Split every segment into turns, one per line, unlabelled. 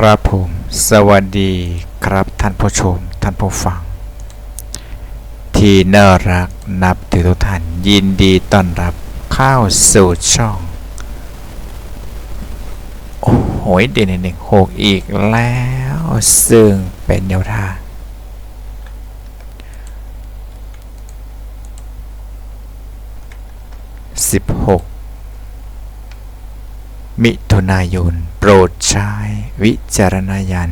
ครับผม สวัสดีครับท่านผู้ชม ท่านผู้ฟัง ที่น่ารักนับถือทุกท่านยินดีต้อนรับเข้าสู่ช่อง โอ้โหเด่นหนึ่งหกอีกแล้ว ซึ่งเป็นแนวทางสิบหก มิถุนายน โปรดใช้วิจารณญาณ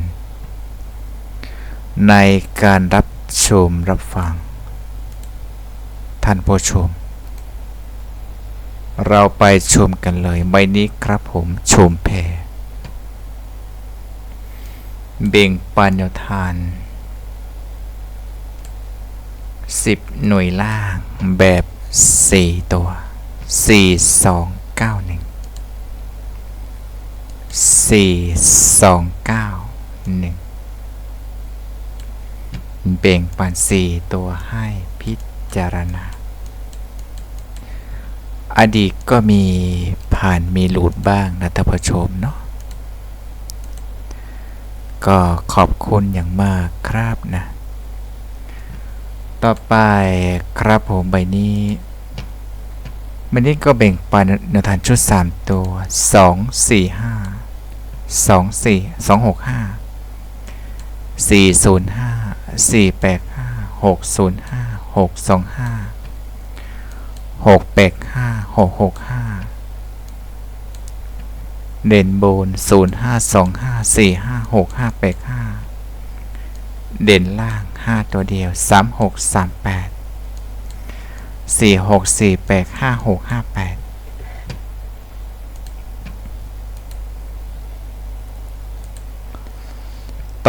ในการรับชมรับฟัง ท่านผู้ชม เราไปชมกันเลยใบนี้ครับผมชมแพรเบ่งปันแนวทาน10หน่วยล่างแบบ4ตัว4 2 9 1 สี่สองเก้าหนึ่งเบ่งปันสี่ตัวให้พิจารณา อดีตก็มีผ่านมีหลุดบ้างนะท่านผู้ชมเนาะก็ขอบคุณอย่างมากครับนะ ต่อไปครับผมใบนี้วันนี้ก็แบ่งปันแนวทางชุด 3 ตัว 2 4 5 2 4 2 6 5 4 0 5 4 8 5 6 0 5 6 2 5 6 8 5 6 6 5เด่นโบน0 5 2 5 4 5 6 5 8 5เด่นล่าง5ตัวเดียว3 6 3 8สี่หกสี่แปดห้าหกห้าแปด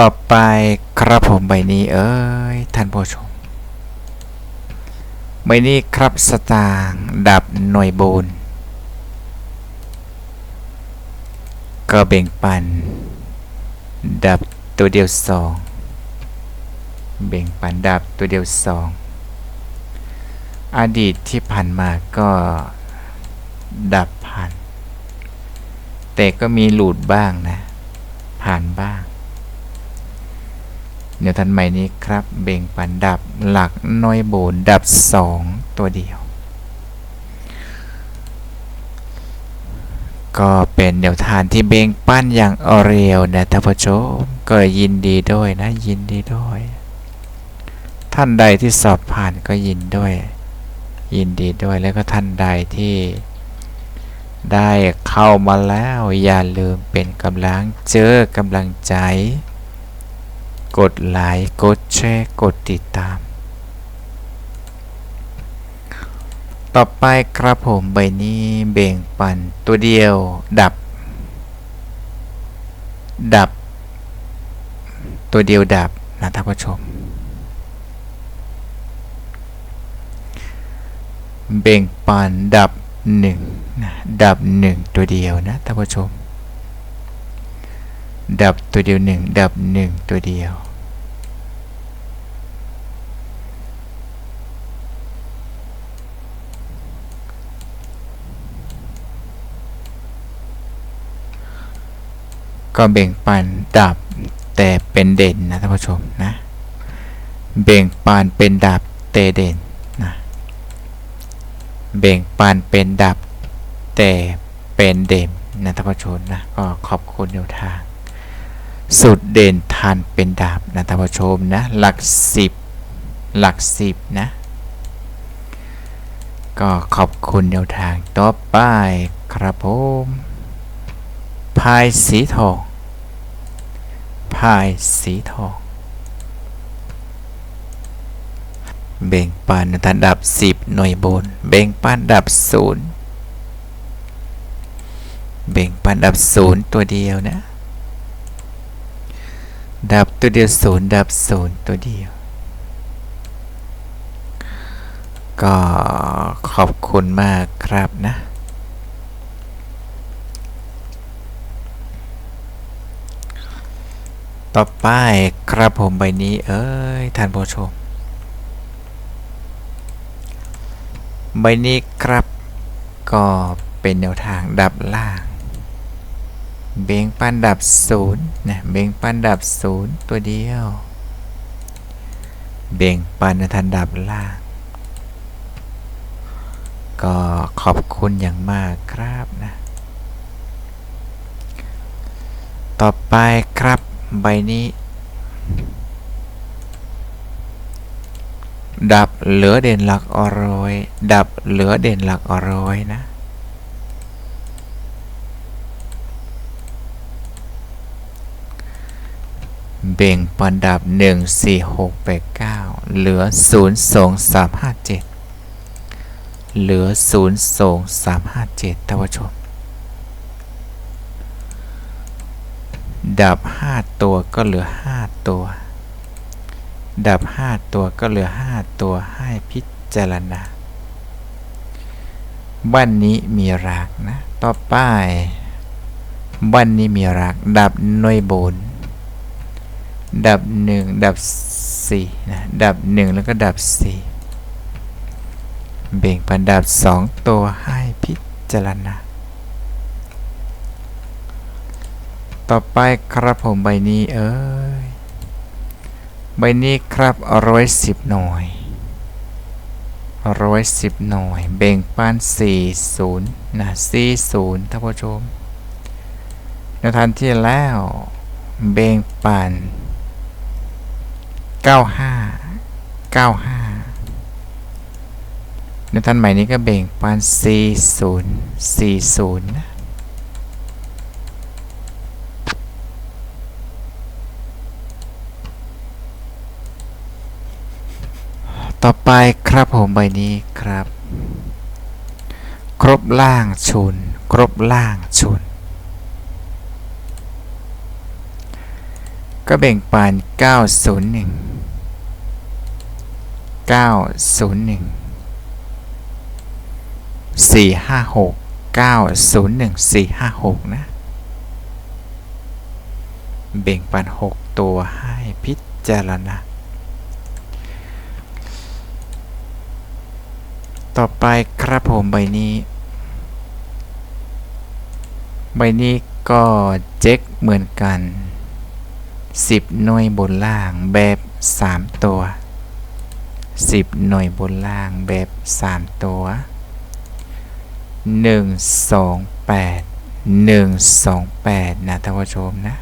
ต่อไปครับผมใบนี้เอ้ยท่านผู้ชมใบนี้ครับสตางค์ดับหน่วยบูนก็เบ่งปัน ดับตัวเดียวสองเบ่งปันดับตัวเดียวสองอดีตที่ผ่านมาก็ดับผ่าน แต่ก็มีหลุดบ้างนะ ผ่านบ้าง เดี๋ยวทันใหม่นี้ครับ เบ่งปันดับหลักน้อยโบนดับสองตัวเดียว ก็เป็นเดี๋ยวทานที่เบ่งปั้นอย่างออเรียวนะท่านผู้ชมก็ยินดีด้วยนะยินดีด้วย ท่านใดที่สอบผ่านก็ยินด้วย ยินดีด้วยแล้วก็ท่านใดที่ได้เข้ามาแล้วอย่าลืมเป็นกำลังเจอกำลังใจ กดไลค์กดแชร์กดติดตาม ต่อไปครับผมใบนี้เบ่งปันตัวเดียว ดับ ดับ ตัวเดียวดับนะท่านผู้ชม เบ่งปานดับหนึ่งนะดับหนึ่งตัวเดียวนะท่านผู้ชม ดับตัวเดียวหนึ่งดับหนึ่งตัวเดียว ก็เบ่งปันดับแต่เป็นเด่นนะท่านผู้ชมนะ เบ่งปานเป็นดับแต่เด่นนะเบ่งปานเป็นดับแต่เป็นเด่นนะท่านผู้ชมนะก็ขอบคุณแนวทาง สุดเด่นทานเป็นดาบนะท่านผู้ชมนะ หลักสิบหลักสิบนะ ก็ขอบคุณแนวทางต่อไปครับผมพายสีทองพายสีทอง เบ่งปันอันดับ 10 หน่วยบน เบ่งปันดับ 0 เบ่งปันดับ 0 ตัวเดียวนะ ดับตัวเดียว0ดับ0ตัวเดียว ก็ขอบคุณมากครับนะ ต่อไปครับผมใบนี้ เอ้ยท่านผู้ชม ใบนี้ครับก็เป็นแนวทางดับล่าง เบ่งปันดับศูนย์นะเบ่งปันดับศูนย์ตัวเดียว เบ่งปันทันดับล่าง ก็ขอบคุณอย่างมากครับนะ ต่อไปครับใบนี้ ดับเหลือเด่นหลักอร้อย ดับเหลือเด่นหลักอร้อยนะ เบ่งปันดับ 1 4 6 8 9 เหลือ 0 2 3 5 7 เหลือ 0 2 3 5 7ท่านผู้ชม ดับ 5 ตัวก็เหลือ 5 ตัว ดับ 5 ตัวก็เหลือ 5 ตัวให้พิจารณา บ้านนี้มีรากนะ ต่อไปบ้านนี้มีราก ดับหน่วยบน ดับ 1 ดับ4นะดับ 1 แล้วก็ดับ 4 เบ่งปันดับ 2 ตัวให้พิจารณา ต่อไปครับผมใบนี้เอ้ย ใบนี้ครับร้อยสิบหน่วยร้อยสิบหน่วย เบ่งปันสี่ศูนย์นะสี่ศูนย์ท่านผู้ชมในทันที่แล้ว เบ่งปัน เก้าห้าเก้าห้าในทันใหม่นี้ก็เบ่งปันสี่ศูนย์สี่ศูนย์นะต่อไปครับผมใบนี้ครับ ครบล่างชุนครบล่างชุนก็แบ่งปัน901 901 456 901 456 นะ เบ่งปัน 6 ตัวให้พิจารณา ต่อไปครับผมใบนี้ ใบนี้ก็เจ๊กเหมือนกัน 10 หน่วยบนล่างแบบ 3 ตัว 10 หน่วยบนล่างแบบ 3 ตัว 1 2 8 1 2 8 นะท่านผู้ชมนะ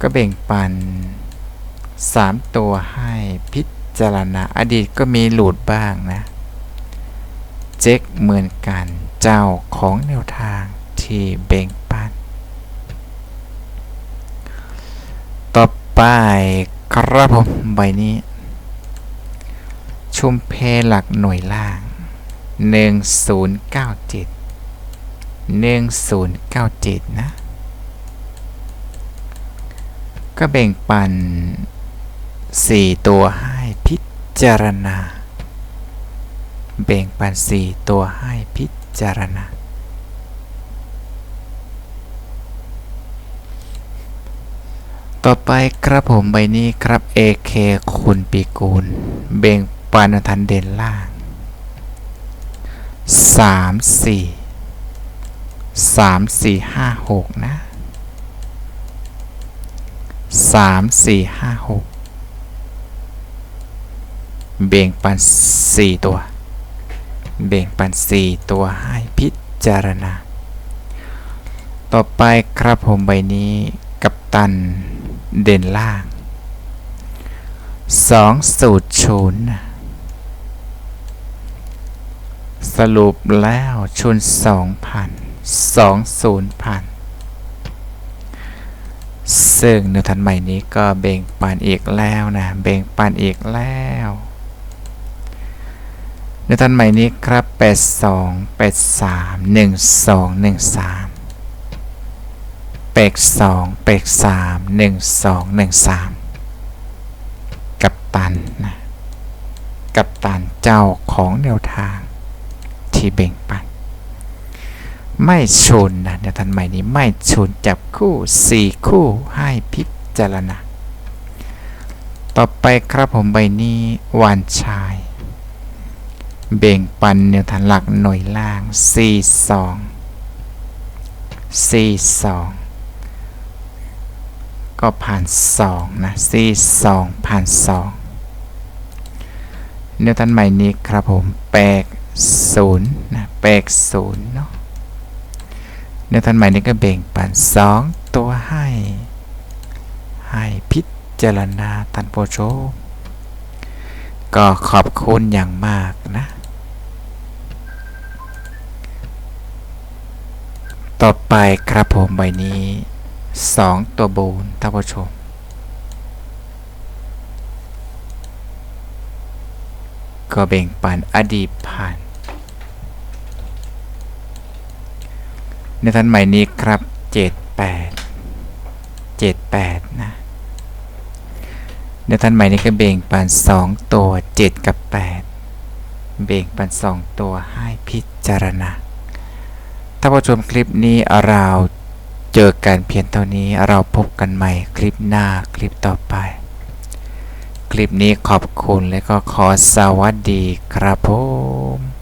ก็แบ่งปัน 3 ตัวให้พิจารณาอดีตก็มีหลุดบ้างนะ เจ๊กเหมือนกันเจ้าของแนวทางที่เบ่งปัน ต่อไปครับผมใบนี้ ชุมเพหลักหน่วยล่าง 1097 1097 นะ ก็แบ่งปัน 4 ตัวให้พิจารณา แบ่งปัน 4 ตัวให้พิจารณา ต่อไปครับผมใบนี้ครับ AK คุณปีกูลเบ่ง ปันทันเด่นล่าง 3 4 3 4 5 6 นะ 3 4 5 6 เบ่งปัน 4 ตัว เบ่งปัน 4 ตัวให้พิจารณา ต่อไปครับผมใบนี้กับตันเด่นล่าง 2 สูตรชุนย์ สรุปแล้วชุน2,000 20,000ซึ่งในทันใหม่นี้ก็เบ่งปันอีกแล้วนะ เบ่งปันอีกแล้วในทันใหม่นี้ครับ 82 83 12 13 82 83 12 13 กับตันนะ กับตันเจ้าของแนวทาง ที่เบ่งปัน ไม่ชนนะในทันใหม่นี้ไม่ชนจับคู่4คู่ให้พิจารณา ต่อไปครับผมใบนี้วานชาย เบ่งปันแนวทางหลักหน่วยล่าง 4 2สี่สองก็ผ่านสองนะสี่สองผ่านสองแนวทันใหม่นี้ครับผมแปก ศูนย์นะแปกศูนย์เนาะแนทันใหม่นี้ก็แบ่งปันสองตัวให้ ให้พิจารณาท่านผู้ชมก็ขอบคุณอย่างมากนะ ต่อไปครับผมใบนี้สองตัวบูนท่านผู้ชมก็แบ่งปันอดีตผ่าน ในทันใหม่นี้ครับเจ็ดแปดเจ็ดแปดนะในทันใหม่นี้ก็แบ่งปันสองตัวเจ็ดกับแปดแบ่งปันสองตัวให้พิจารณา ถ้าผู้ชมคลิปนี้เราเจอกันเพียงเท่านี้เราพบกันใหม่คลิปหน้าคลิปต่อไป คลิปนี้ขอบคุณและก็ขอสวัสดีครับผม